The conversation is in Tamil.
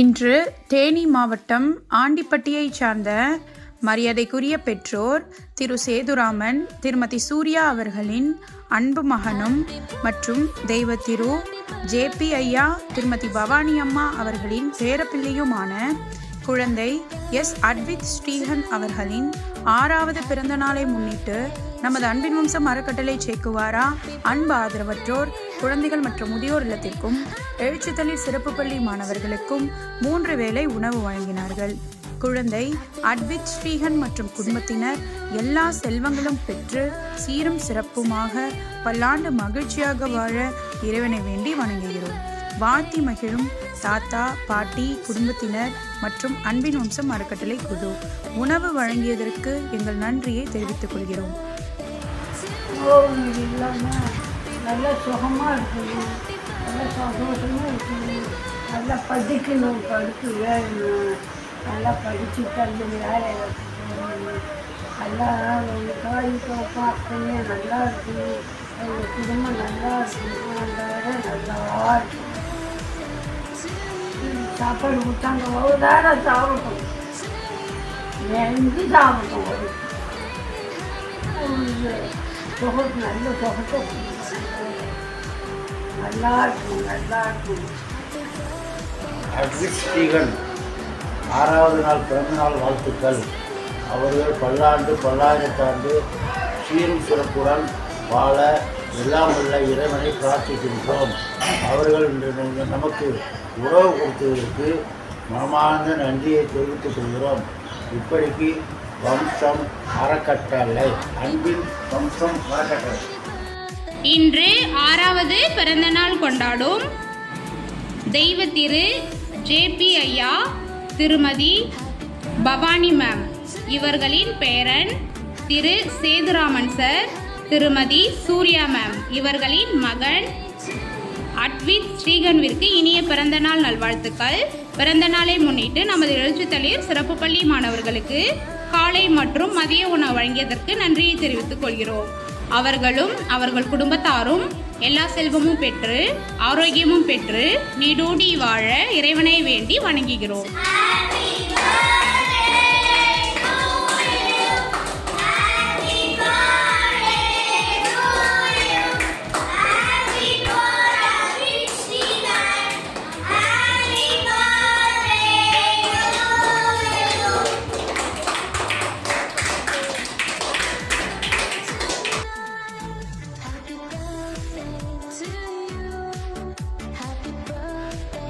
இன்று தேனி மாவட்டம் ஆண்டிப்பட்டியைச் சார்ந்த மரியாதைக்குரிய பெற்றோர் திரு. சேதுராமன் திருமதி சூர்யா அவர்களின் அன்பு மகனும் மற்றும் தெய்வ திரு. ஜேபி ஐயா திருமதி பவானி அம்மா அவர்களின் பேரப்பிள்ளையுமான குழந்தை எஸ். அட்வித் ஸ்ரீஹன் அவர்களின் ஆறாவது பிறந்த நாளை முன்னிட்டு நமது அன்பின் வம்சம் அறக்கட்டளை சேக்குவாரா அன்பு ஆதரவற்றோர் குழந்தைகள் மற்றும் முதியோர் இல்லத்திற்கும் எழுச்சித்தளி சிறப்பு பள்ளி மாணவர்களுக்கும் மூன்று வேளை உணவு வழங்கினார்கள். குழந்தை அட்வித் ஸ்ரீஹன் மற்றும் குடும்பத்தினர் எல்லா செல்வங்களும் பெற்று சீரும் சிறப்புமாக பல்லாண்டு மகிழ்ச்சியாக வாழ இறைவனை வேண்டி வணங்குகிறோம். வாழ்த்தி மகிழும் தாத்தா பாட்டி குடும்பத்தினர் மற்றும் அன்பின் வம்சம் அறக்கட்டளை குழு. உணவு வழங்கியதற்கு எங்கள் நன்றியை தெரிவித்துக் கொள்கிறோம். நல்லா சுகமாக இருக்கணும் நல்லா சந்தோஷமாக இருக்கணும் நல்லா படிக்கணும் படித்து வேணும் நல்லா படித்து தந்து வேலை நல்லா அவங்க தாய் பார்க்கணும் நல்லா இருக்கணும் அவங்க குடும்பம் நல்லா இருக்கணும் நல்லா நல்லா இருக்கணும் சாப்பாடு கொடுத்தாங்க ஒரு நேரம் சாப்பிட்டோம் நெஞ்சு சாப்பிட்டோம் ஒரு நல்ல சுகத்தை நல்லா இருக்கும் நல்லா இருக்கும். அட்விட் ஸ்டீகன் ஆறாவது நாள் பிறந்தநாள் வாழ்த்துக்கள். அவர்கள் பல்லாண்டு பல்லாயிரத்தாண்டு சீரும் சிறப்புடன் வாழ எல்லாம் உள்ள இறைவனை பிரார்த்திக்கின்றோம். அவர்கள் இன்று நமக்கு உறவு கொடுத்ததற்கு மனமார்ந்த நன்றியை தெரிவித்துக் கொள்கிறோம். இப்படிக்கு வம்சம் அறக்கட்டளை. அன்பின் வம்சம் அறக்கட்டளை இன்று ஆறாவது பிறந்தநாள் கொண்டாடும் தெய்வ திரு ஜேபி ஐயா திருமதி பவானி மேம். இவர்களின் பேரன் திரு சேதுராமன் சார் திருமதி சூர்யா மேம். இவர்களின் மகன் அட்வித் ஸ்ரீகன்விற்கு இனிய பிறந்தநாள் நல்வாழ்த்துக்கள். பிறந்த நாளை முன்னிட்டு நமது எழுச்சித்தளிர் சிறப்பு பள்ளி மாணவர்களுக்கு காலை மற்றும் மதிய உணவு வழங்கியதற்கு நன்றியை தெரிவித்துக் கொள்கிறோம். அவர்களும் அவர்கள் குடும்பத்தாரும் எல்லா செல்வமும் பெற்று ஆரோக்கியமும் பெற்று நீடூடி வாழ இறைவனை வேண்டி வணங்குகிறோம்.